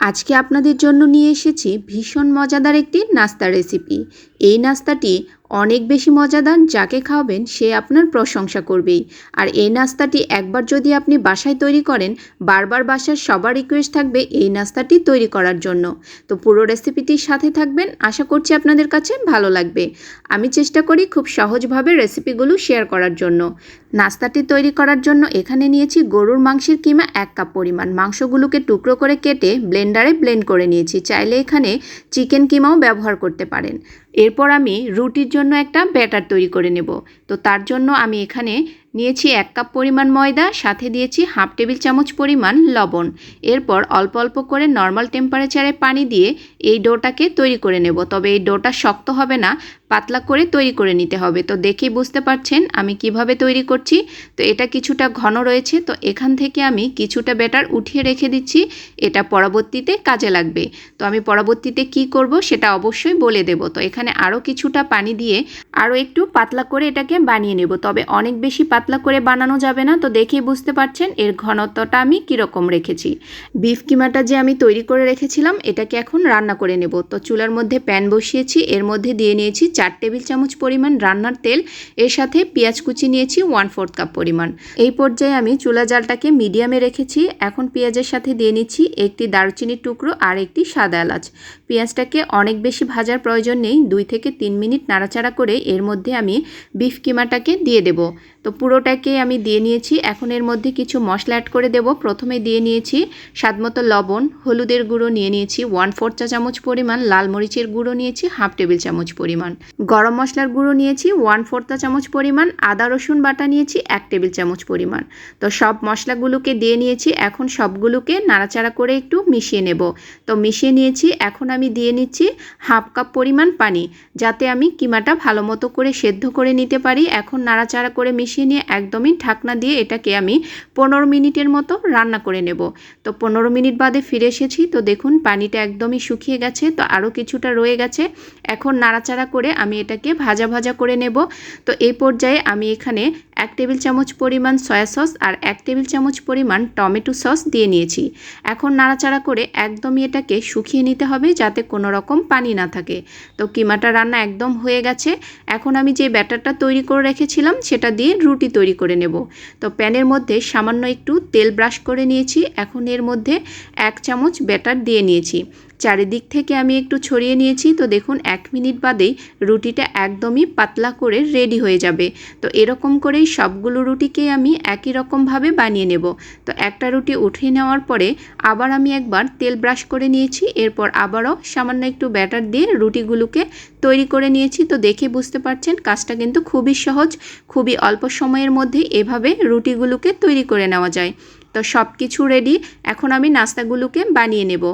আজকে আপনাদের জন্য নিয়ে এসেছি ভীষণ মজাদার একটি নাস্তা রেসিপি এই নাস্তাটি অনেক বেশি মজাদার যাকে খাওয়াবেন সে আপনার প্রশংসা করবেই। আর এই নাস্তাটি একবার যদি আপনি বাসায় তৈরি করেন, বারবার বাসার সবার রিকোয়েস্ট থাকবে এই নাস্তাটি তৈরি করার জন্য। তো পুরো রেসিপিটির সাথে থাকবেন, আশা করছি আপনাদের কাছে ভালো লাগবে। আমি চেষ্টা করি খুব সহজভাবে রেসিপিগুলো শেয়ার করার জন্য। নাস্তাটি তৈরি করার জন্য এখানে নিয়েছি গরুর মাংসের কিমা এক কাপ পরিমাণ। মাংসগুলোকে টুকরো করে কেটে ব্লেন্ডারে ব্লেন্ড করে নিয়েছি। চাইলে এখানে চিকেন কিমাও ব্যবহার করতে পারেন। এরপর আমি রুটির জন্য একটা ব্যাটার তৈরি করে নেব। তো তার জন্য আমি এখানে নিয়েছি এক কাপ পরিমাণ ময়দা, সাথে দিয়েছি হাফ টেবিল চামচ পরিমাণ লবণ। এরপর অল্প অল্প করে নর্মাল টেম্পারেচারে পানি দিয়ে এই ডোটাকে তৈরি করে নেব। তবে এই ডোটা শক্ত হবে না, পাতলা করে তৈরি করে নিতে হবে। তো দেখেই বুঝতে পারছেন আমি কীভাবে তৈরি করছি। তো এটা কিছুটা ঘন রয়েছে, তো এখান থেকে আমি কিছুটা ব্যাটার উঠিয়ে রেখে দিচ্ছি। এটা পরবর্তীতে কাজে লাগবে। তো আমি পরবর্তীতে কি করব সেটা অবশ্যই বলে দেব। তো এখানে আরও কিছুটা পানি দিয়ে আরও একটু পাতলা করে এটাকে বানিয়ে নেব। তবে অনেক বেশি পাতলা করে বানানো যাবে না, তো দেখেই বুঝতে পারছেন এর ঘনত্বটা আমি কীরকম রেখেছি। বিফ কিমাটা যে আমি তৈরি করে রেখেছিলাম, এটাকে এখন রান্না করে নেব। তো চুলার মধ্যে প্যান বসিয়েছি, এর মধ্যে দিয়ে নিয়েছি চার টেবিল চামচ পরিমাণ রান্নার তেল, এর সাথে পেঁয়াজ কুচি নিয়েছি ওয়ান ফোর্থ কাপ পরিমাণ। এই পর্যায়ে আমি চুলা জালটাকে মিডিয়ামে রেখেছি, এখন পেঁয়াজের সাথে দিয়ে নিচ্ছি একটি দারুচিনির টুকরো আর একটি সাদা এলাচ। পেঁয়াজটাকে অনেক বেশি ভাজার প্রয়োজন নেই, দুই থেকে তিন মিনিট নাড়াচাড়া করে এর মধ্যে আমি বিফ কিমাটাকে দিয়ে দেব। তো পুরোটাকে আমি দিয়ে নিয়েছি। এখন এর মধ্যে কিছু মশলা অ্যাড করে দেব। প্রথমে দিয়ে নিয়েছি স্বাদমতো লবণ, হলুদের গুঁড়ো নিয়ে নিয়েছি ওয়ান ফোর চা চামচ পরিমাণ, লাল মরিচের গুঁড়ো নিয়েছি হাফ টেবিল চামচ পরিমাণ। গরম মশলার গুঁড়ো নিয়েছি ওয়ান ফোর চা চামচ পরিমাণ, আদা, রসুন বাটা নিয়েছি, এক টেবিল চামচ পরিমাণ। তো সব মশলাগুলোকে দিয়ে নিয়েছি, এখন সবগুলোকে নাড়াচাড়া করে একটু মিশিয়ে নেব। তো মিশিয়ে নিয়েছি, এখন আমি দিয়ে নিচ্ছি হাফ কাপ পরিমাণ পানি, যাতে আমি কিমাটা ভালো মতো করে সেদ্ধ করে নিতে পারি। এখন নাড়াচাড়া করে মিশিয়ে নিয়ে একদমই ঢাকনা দিয়ে এটাকে আমি পনেরো মিনিটের মতো রান্না করে নেব। তো পনেরো মিনিট বাদে ফিরে এসেছি। তো দেখুন, পানিটা একদমই শুকিয়ে গেছে। তো আরও কিছুটা রয়ে গেছে। এখন নাড়াচাড়া করে আমি এটাকে ভাজা ভাজা করে নেব। তো এই পর্যায়ে আমি এখানে এক টেবিল চামচ পরিমাণ সয়া সস আর এক টেবিল চামচ পরিমাণ টমেটো সস দিয়ে নিয়েছি। এখন নাড়াচাড়া করে একদমই এটাকে শুকিয়ে নিতে হবে যাতে কোনো রকম পানি না থাকে। তো কিমাটা রান্না একদম হয়ে গেছে। এখন আমি যে ব্যাটারটা তৈরি করে রেখেছিলাম সেটা দিয়ে রুটি তৈরি করে নেব। তো প্যানের মধ্যে সামান্য একটু তেল ব্রাশ করে নিয়েছি। এখন এর মধ্যে এক চামচ ব্যাটার দিয়ে নিয়েছি। চারিদিক থেকে আমি একটু ছড়িয়ে নিয়েছি। তো দেখুন, এক মিনিট বাদেই রুটিটা একদমই পাতলা করে রেডি হয়ে যাবে। তো এরকম করেই সবগুলো রুটিকে আমি একই রকমভাবে বানিয়ে নেব। তো একটা রুটি উঠিয়ে নেওয়ার পরে আবার আমি একবার তেল ব্রাশ করে নিয়েছি। এরপর আবারও সামান্য একটু ব্যাটার দিয়ে রুটিগুলোকে তৈরি করে নিয়েছি। তো দেখে বুঝতে পারছেন, কাজটা কিন্তু খুবই সহজ, খুবই অল্প সময়ের মধ্যে এভাবে রুটিগুলোকে তৈরি করে নেওয়া যায়। তো সব কিছু রেডি, এখন আমি নাস্তাগুলোকে বানিয়ে নেব।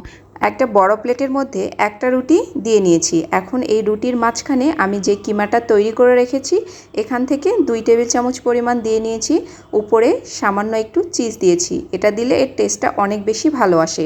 একটা বড় প্লেটের মধ্যে একটা রুটি দিয়ে নিয়েছি। এখন এই রুটির মাঝখানে আমি যে কিমাটা তৈরি করে রেখেছি, এখান থেকে দুই টেবিল চামচ পরিমাণ দিয়ে নিয়েছি। উপরে সামান্য একটু চিজ দিয়েছি। এটা দিলে এর টেস্টটা অনেক বেশি ভালো আসে।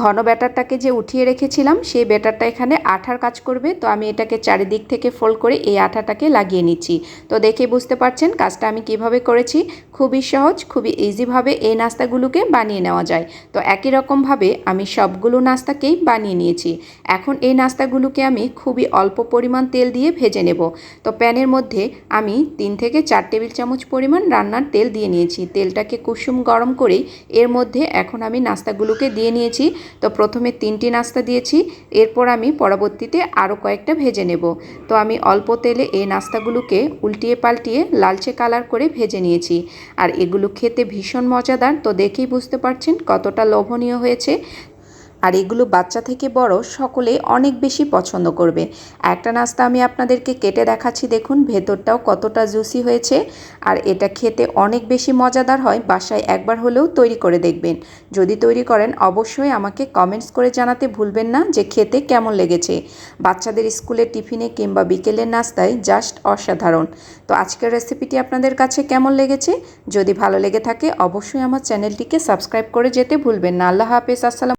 ঘন ব্যাটারটাকে যে উঠিয়ে রেখেছিলাম, সেই ব্যাটারটা এখানে আঠার কাজ করবে। তো আমি এটাকে চারিদিক থেকে ফোল্ড করে এই আঠাটাকে লাগিয়ে নিচ্ছি। তো দেখে বুঝতে পারছেন কাজটা আমি কীভাবে করেছি। খুবই সহজ, খুবই ইজিভাবে এই নাস্তাগুলোকে বানিয়ে নেওয়া যায়। তো একই রকমভাবে আমি সবগুলো নাস্তা নাস্তাকেই বানিয়ে নিয়েছি। এখন এই নাস্তাগুলোকে আমি খুবই অল্প পরিমাণ তেল দিয়ে ভেজে নেব। তো প্যানের মধ্যে আমি তিন থেকে চার টেবিল চামচ পরিমাণ রান্নার তেল দিয়ে নিয়েছি। তেলটাকে কুসুম গরম করেই এর মধ্যে এখন আমি নাস্তাগুলোকে দিয়ে নিয়েছি। তো প্রথমে তিনটি নাস্তা দিয়েছি। এরপর আমি পরবর্তীতে আরও কয়েকটা ভেজে নেব। তো আমি অল্প তেলে এই নাস্তাগুলোকে উল্টিয়ে পাল্টিয়ে লালচে কালার করে ভেজে নিয়েছি। আর এগুলো খেতে ভীষণ মজাদার। তো দেখেই বুঝতে পারছেন কতটা লোভনীয় হয়েছে। আর এগুলো বাচ্চা থেকে বড় সকলেই অনেক বেশি পছন্দ করবে। একটা নাস্তা আমি আপনাদেরকে কেটে দেখাচ্ছি, দেখুন ভেতরটাও কতটা জুসি হয়েছে। আর এটা খেতে অনেক বেশি মজাদার হয়, বাসায় একবার হলেও তৈরি করে দেখবেন। যদি তৈরি করেন, অবশ্যই আমাকে কমেন্টস করে জানাতে ভুলবেন না যে খেতে কেমন লেগেছে। বাচ্চাদের স্কুলের টিফিনে কিংবা বিকেলের নাস্তায় জাস্ট অসাধারণ। তো আজকের রেসিপিটি আপনাদের কাছে কেমন লেগেছে? যদি ভালো লেগে থাকে, অবশ্যই আমার চ্যানেলটিকে সাবস্ক্রাইব করে যেতে ভুলবেন না। আল্লাহ হাফেজ, আসসালাম